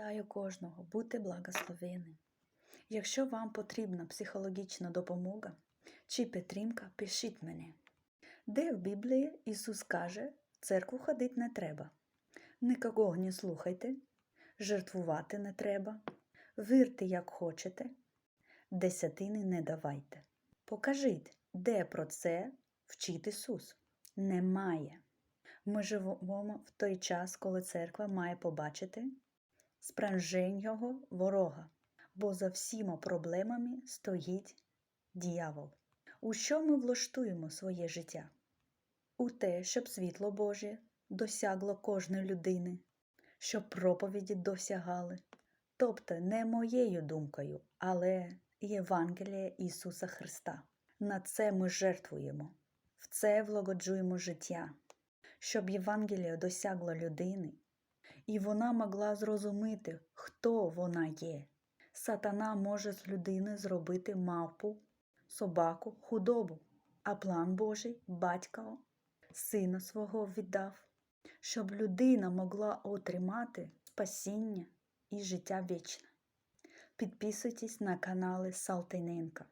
Вітаю кожного, будьте благословені. Якщо вам потрібна психологічна допомога чи підтримка, пишіть мені. Де в Біблії Ісус каже, церкву ходити не треба. Нікого не слухайте, жертвувати не треба, вірте, як хочете, десятини не давайте. Покажіть, де про це вчить Ісус. Немає. Ми живемо в той час, коли церква має побачити справжнього ворога, бо за всіма проблемами стоїть діявол. У що ми влаштуємо своє життя? У те, щоб світло Боже досягло кожної людини, щоб проповіді досягали. Тобто не моєю думкою, але Євангелія Ісуса Христа. На це ми жертвуємо, в це влагоджуємо життя, щоб Євангеліє досягло людини, і вона могла зрозуміти, хто вона є. Сатана може з людини зробити мавпу, собаку, худобу, а план Божий батька сина свого віддав, щоб людина могла отримати спасіння і життя вічне. Підписуйтесь на канали Салтиненка.